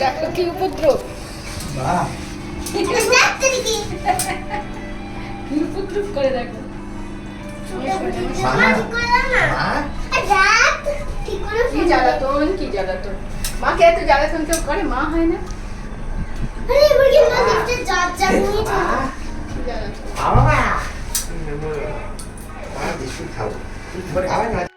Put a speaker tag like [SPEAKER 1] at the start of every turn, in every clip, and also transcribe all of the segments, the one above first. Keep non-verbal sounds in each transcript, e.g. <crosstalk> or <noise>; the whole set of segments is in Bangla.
[SPEAKER 1] দেখো কি উপদ্রব উপদ্রব করে দেখো
[SPEAKER 2] মা
[SPEAKER 1] কি জ্বালাতন কি জ্বালাতন মাকে এত জ্বালাতন কেউ করে মা হয় না
[SPEAKER 2] বাহ বাবা বিস্কুট খাব তুই না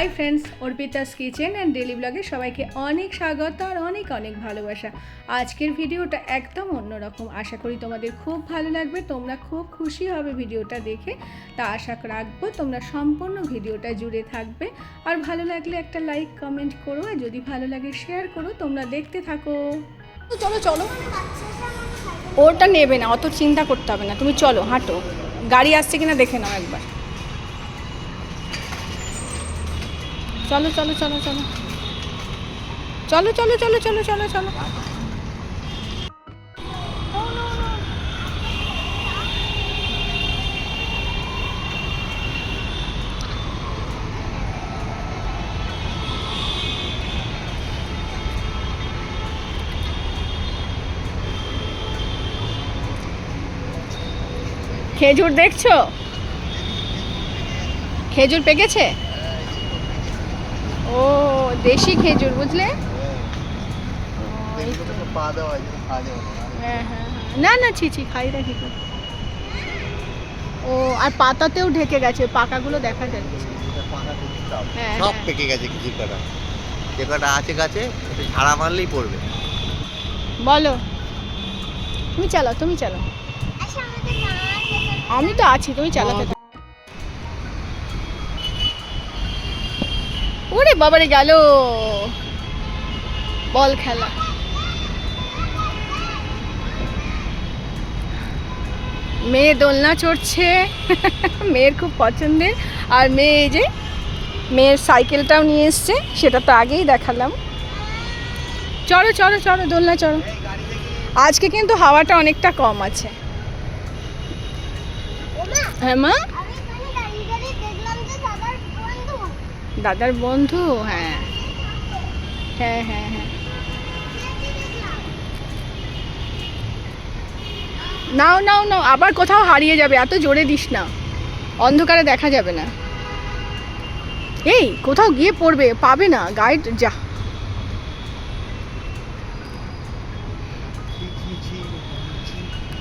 [SPEAKER 3] hi friends Arpita's kitchen and daily ব্লগে সবাইকে অনেক স্বাগত আর অনেক অনেক ভালোবাসা। আজকের ভিডিওটা একদম অন্যরকম। আশা করি তোমাদের খুব ভালো লাগবে তোমরা খুব খুশি হবে ভিডিওটা দেখে। তা আশা রাখব তোমরা সম্পূর্ণ ভিডিওটা জুড়ে থাকবে। আর ভালো লাগলে একটা লাইক কমেন্ট করো। আর যদি ভালো লাগে শেয়ার করো। তোমরা দেখতে থাকো। চলো চলো। ওটা নেবে না অত চিন্তা করতে হবে না। তুমি চলো হাঁটো। গাড়ি আসছে কিনা দেখে নাও একবার। চলো চলো চলো চলো। চলো চলো চলো চলো চলো চলো। খেজুর দেখছ? খেজুর পেকেছে? ও দেশি খেজুর বুঝলে?
[SPEAKER 2] হয়। না।
[SPEAKER 3] হ্যাঁ হ্যাঁ। না না ছি ছি খাই ঠিক ও আর পাতাতেও ঢেকে গেছে পাকাগুলো দেখা যাচ্ছে।
[SPEAKER 2] সব। পেকে গেছে কিছু কটা। যে কটা আছে গাছে ঝাড়া মারলেই পড়বে।
[SPEAKER 3] বলো। তুমি চালাও তুমি চালাও। আমি তো আছি তুমি চালাতে ওরে বাবারে, গেল। বল খেলা। মেয়ে দোলনা চড়ছে। <laughs> মেয়ের খুব পছন্দের। আর মেয়ে এই যে, মেয়ের সাইকেলটাও নিয়ে এসছে। সেটা তো আগেই দেখালাম। চড়ো চড়ো চড়ো দোলনা চড়ো। আজকে কিন্তু হাওয়াটা অনেকটা কম আছে। হ্যাঁ মা? দাদার বন্ধু? হ্যাঁ। হ্যাঁ হ্যাঁ হ্যাঁ। নাও নাও নাও, আবার কোথাও হারিয়ে যাবে, এত জোরে দিস না। অন্ধকারে দেখা যাবে না। এই, কোথাও গিয়ে পড়বে, পাবে না। গাইড, যা।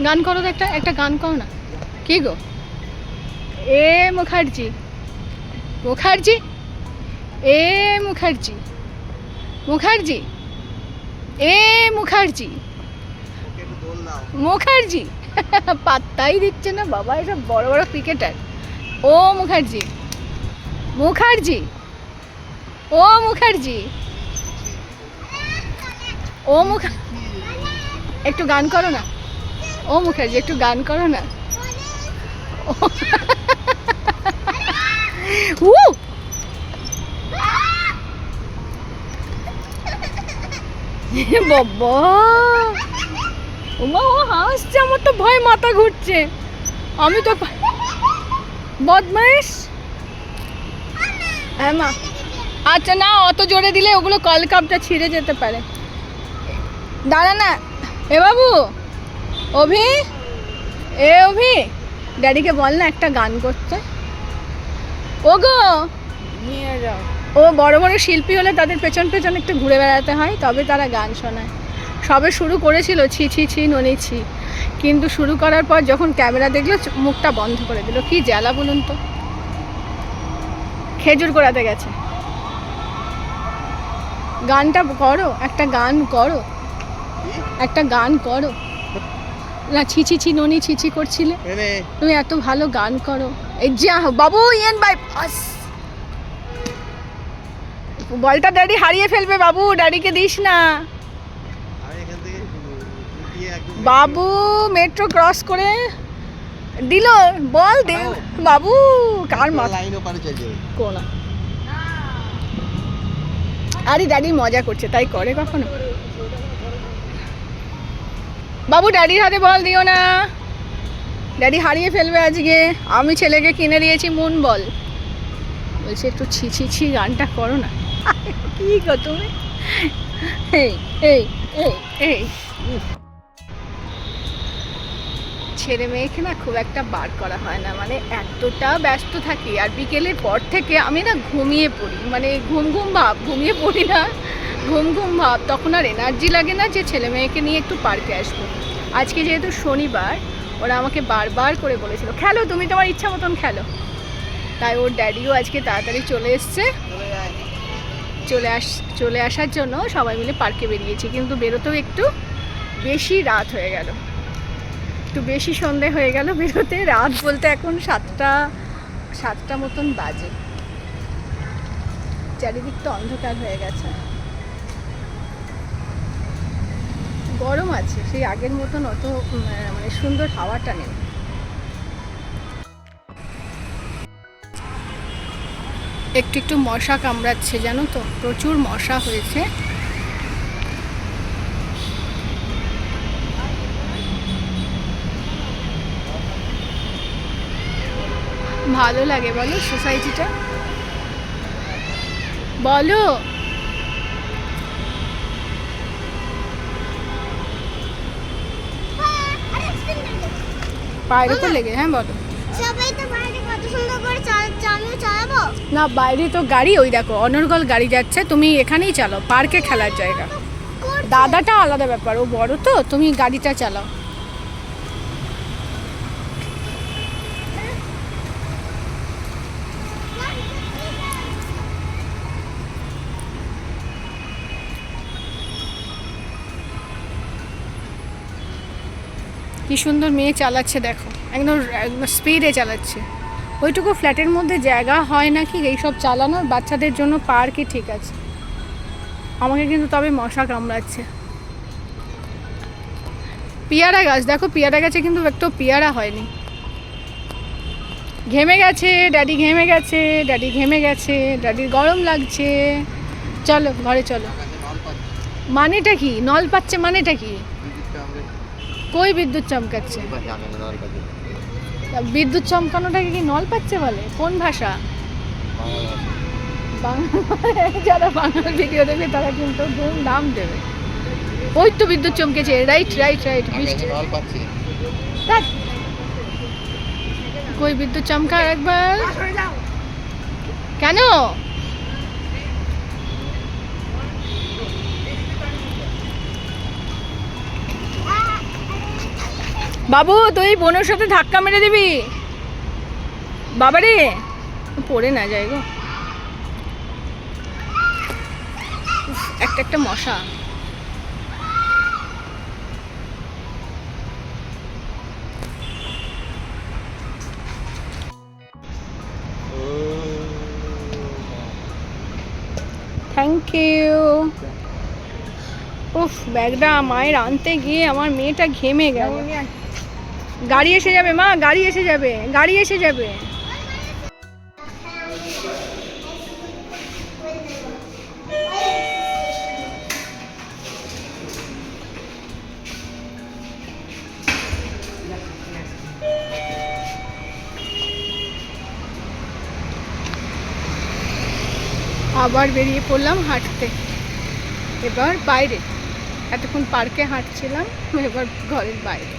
[SPEAKER 3] গান করো একটা একটা গান করো না। কি গো? এ মুখার্জি। মুখার্জি? এ মুখার্জি মুখার্জি, এ মুখার্জি মুখার্জি, <laughs> পাত্তাই দিচ্ছে না বাবা এসব বড় বড় ক্রিকেটার। ও মুখার্জি মুখার্জি, ও মুখার্জি, ও মুখ, একটু গান করো না। ও মুখার্জি, একটু গান করো না। <laughs> উ <laughs> বাবা। ওমা, ও হাসছে, আমার তো ভয় মাথা ঘুরছে। আমি তো বদমাইশ। হ্যাঁ মা। আচ্ছা না, অত জোরে দিলে ওগুলো কলকাপটা ছিঁড়ে যেতে পারে। দাঁড়া না। এ বাবু, অভি, এ অভি। ড্যাডিকে বল না, একটা গান করতে। ও গো
[SPEAKER 1] নিয়ে যাও।
[SPEAKER 3] ও বড় বড় শিল্পী হলে তাদের পেছন পেছন একটু ঘুরে বেড়াতে হয় তবে তারা গান শোনায়। সবে শুরু করেছিল ছি ছি ছি ননি ছি। কিন্তু শুরু করার পর যখন ক্যামেরা দেখল মুখটা বন্ধ করে দিল। কি জ্বালা বলুন তো? খেজুর গোড়াতে গেছে। গানটা করো একটা গান করো। একটা গান করো। না ছি ছি ছি ননি ছি ছি করছিলে? তুমি এত ভালো গান করো। এই যা বাবু ইয়েন বাই পাস বলটা ড্যাডি হারিয়ে ফেলবে বাবু ড্যাডিকে দিস না। বাবু মেট্রো ক্রস করে। দিল বল দে বাবু কার মাথা?
[SPEAKER 2] লাইনও পারে চলে যাবে।
[SPEAKER 3] কোনা? আরে ড্যাডি মজা করছে তাই করে কখনো? বাবু ড্যাডির হাতে বল দিও না। ড্যাডি হারিয়ে ফেলবে আজকে। আমি ছেলেকে কিনে দিয়েছি মুন বল। বলছে একটু ছি ছি ছি গানটা করো না। কি গো তুমি? এই ছেলে মেয়েকে না খুব একটা বার করা হয় না মানে এতটা ব্যস্ত থাকি আর বিকেলের পর থেকে আমি না ঘুমিয়ে পড়ি মানে ঘুম ঘুম ভাব, ঘুমিয়ে পড়ি না, ঘুম ঘুম ভাব, তখন আর এনার্জি লাগে না যে ছেলে মেয়েকে নিয়ে একটু পার্কে আসব। আজকে যেহেতু শনিবার, ওরা আমাকে বারবার করে বলেছিল, খেলো, তুমি তোমার ইচ্ছা মতন খেলো। তাই ওর ড্যাডিও আজকে তাড়াতাড়ি চলে এসছে। চলে আস, চলে আসার জন্য সবাই মিলে পার্কে বেরিয়েছি। কিন্তু বেরোতেও একটু বেশি রাত হয়ে গেল। একটু বেশি সন্ধে হয়ে গেল বেরোতে। রাত বলতে এখন সাতটা সাতটা মতন বাজে। চারিদিকটা অন্ধকার হয়ে গেছে। গরম আছে, সেই আগের মতন অত মানে সুন্দর হাওয়াটা নেই। একটু একটু মশা কামড়াচ্ছে জানো তো? প্রচুর মশা হয়েছে। ভালো লাগে বলো সোসাইটিটা? বলো। পায়ের উপর লেগে হ্যাঁ বলো।
[SPEAKER 4] সবাই তো বাইরে কত সুন্দর করে চালাচ্ছে আমিও চালাবো
[SPEAKER 3] না, বাইরে তো গাড়ি, ওই দেখো, অনর্গল গাড়ি যাচ্ছে, তুমি এখানেই চালাও পার্কে খেলার জায়গা। দাদাটা আলাদা ব্যাপার, ও বড় তো, তুমি গাড়িটা চালাও। কি সুন্দর মেয়ে চালাচ্ছে, দেখো, একদম একদম স্পিডে চালাচ্ছে। ওইটুকু ফ্ল্যাটের মধ্যে জায়গা হয় নাকি? এইসব চালানোর বাচ্চাদের জন্য পার্কই ঠিক আছে। আমাকে কিন্তু তবে মশা কামড়াচ্ছে। পেয়ারা গাছ দেখো পেয়ারা গাছে কিন্তু একটু পেয়ারা হয়নি। ঘেমে গেছে ড্যাডি ঘেমে গেছে ড্যাডি ঘেমে গেছে ড্যাডির গরম লাগছে। চলো ঘরে চলো। মানেটা কি? নল পাচ্ছে মানেটা কি? কই বিদ্যুৎ চমকাচ্ছে? বিদ্যুৎ চমকানোটাকে কি নল পাচ্ছে বলে? কোন ভাষা? বাংলা। যারা বাংলা ভিডিও দেখবে তারা কিন্তু ধুম দাম দেবে। ওই তো বিদ্যুৎ চমকেছে। রাইট রাইট রাইট বৃষ্টি। কই বিদ্যুৎ চমকা একবার? কেন? বাবু, তুই বোনের সাথে ধাক্কা মেরে দিবি। বাবারে, পড়ে না যায় গো। একটা একটা মশা। থ্যাংক ইউ উফ, ব্যাগটা মায়ের আনতে গিয়ে আমার মেয়েটা ঘেমে গেল। গাড়ি এসে যাবে, মা, গাড়ি এসে যাবে, গাড়ি এসে যাবে। আবার বেরিয়ে পড়লাম হাঁটতে। এবার বাইরে। এতক্ষণ পার্কে হাঁটছিলাম, এবার ঘরের বাইরে।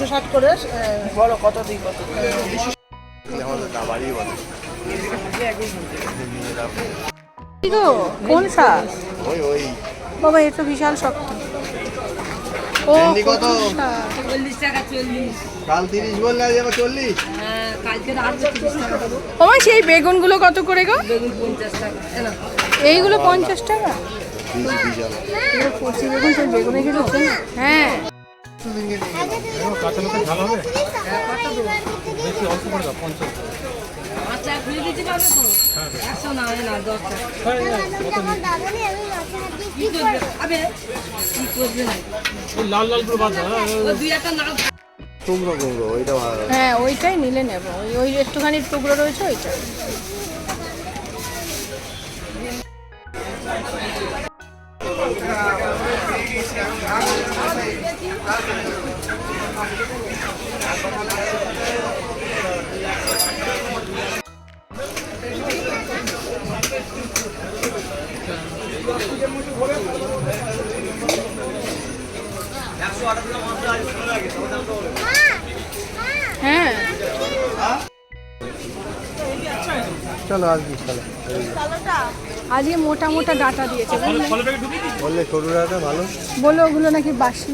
[SPEAKER 5] দুশো ষাট করে বলো কত দিই কত?
[SPEAKER 3] গো কোন শাক?
[SPEAKER 2] ওই ওই
[SPEAKER 3] বাবা এ তো বিশাল শক্ত। ও
[SPEAKER 2] ভেন্ডি কত?
[SPEAKER 3] কতটা?
[SPEAKER 2] কাল তিরিশ বললে আজ এবার চল্লিশ।
[SPEAKER 3] মা সেই বেগুনগুলো কত করে গো? এইগুলো পঞ্চাশ টাকা? বেগুন সেই বেগুনে হ্যাঁ।
[SPEAKER 6] কাঁচা লঙ্কা ঝাল হবে? বেশি অল্প করে দাও পঞ্চাশ
[SPEAKER 4] আমার দাদা নেই আমি মাছের হাতে কি করব
[SPEAKER 6] ওই লাল লাল করে বাদ দাও হ্যাঁ,
[SPEAKER 2] ওইটা
[SPEAKER 3] হ্যাঁ ওইটাই নিলে নেব। ওই ওই একটুখানি টুকরো রয়েছে ওইটা হ্যাঁ।
[SPEAKER 2] চলো কি চলো।
[SPEAKER 3] আজকে মোটা মোটা ডাটা দিয়েছে
[SPEAKER 2] বললে সরুরাটা ভালো।
[SPEAKER 3] বলো ওগুলো নাকি বাসি।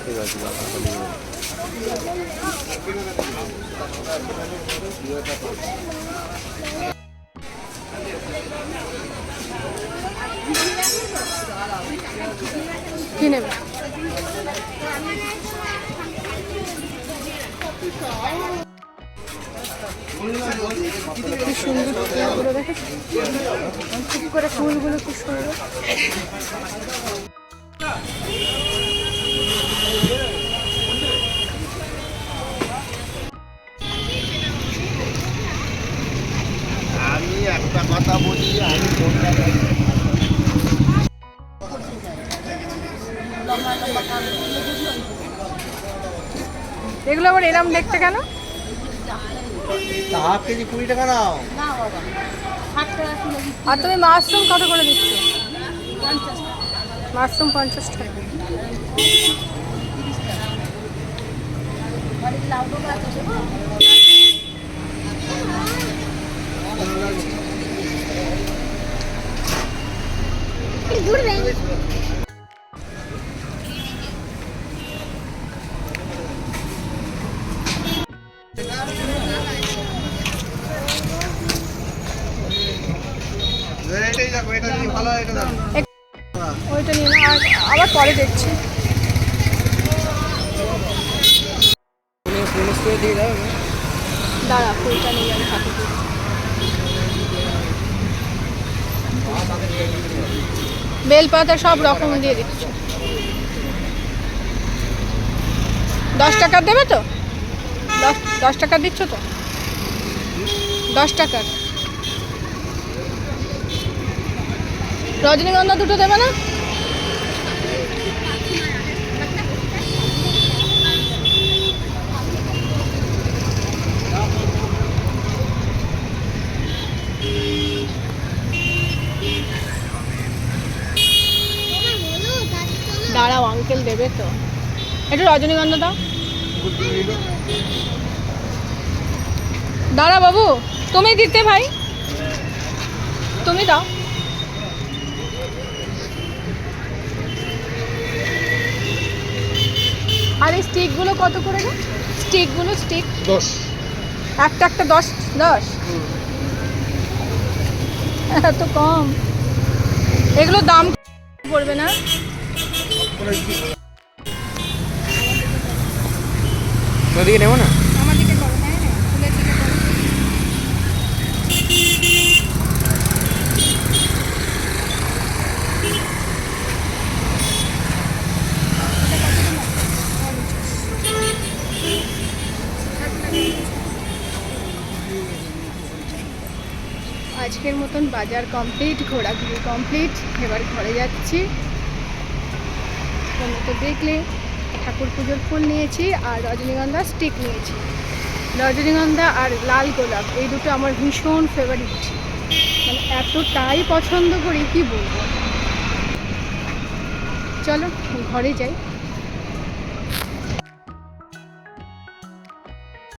[SPEAKER 2] ঠিক আছে
[SPEAKER 3] কি নেবে? কি সুন্দর ফুলগুলো করে ফুলগুলো কি সুন্দর
[SPEAKER 2] কথা বলি আমি
[SPEAKER 3] এগুলো আবার এরম দেখতে কেন?
[SPEAKER 2] হাফ কেজি কুড়ি টাকা নাও।
[SPEAKER 3] আর তুমি মাশরুম কত করে দিচ্ছ? মাশরুম পঞ্চাশ টাকা
[SPEAKER 2] এটাই দেখো এটা যদি ভালো হয় এটা দেখো
[SPEAKER 3] ওইটা নিয়ে আবার পরে দেখছি দাঁড়া ফুলটা নিয়ে আমি দিই। বেলপাতা সব রকম দিয়ে দিচ্ছ। দশ টাকা দেবে তো? দশ দশ টাকা দিচ্ছ তো? দশ টাকার রজনীগন্ধা দুটো দেবে না? দাঁড়াও আঙ্কেল দেবে তো। একটু রজনীগন্ধা দাও। দাঁড়া বাবু তুমি দিতে ভাই। তুমি দাও। আর এই স্টিকগুলো কত করে গো স্টিকগুলো স্টিক
[SPEAKER 6] দশ।
[SPEAKER 3] একটা একটা দশ দশ। এত কম। এগুলো দাম পড়বে না। হ্যাঁ আজকের মতন বাজার কমপ্লিট ঘোরাঘুরি কমপ্লিট এবার ঘরে যাচ্ছি। তোমরা দেখলে, ঠাকুর পুজোর ফুল নিয়েছি আর রজনীগন্ধা স্টিক নিয়েছি। রজনীগন্ধা আর লাল গোলাপ, এই দুটো আমার ভীষণ ফেভারিট মানে এতটাই পছন্দ করি, কি বলব? চলো, ঘরে যাই।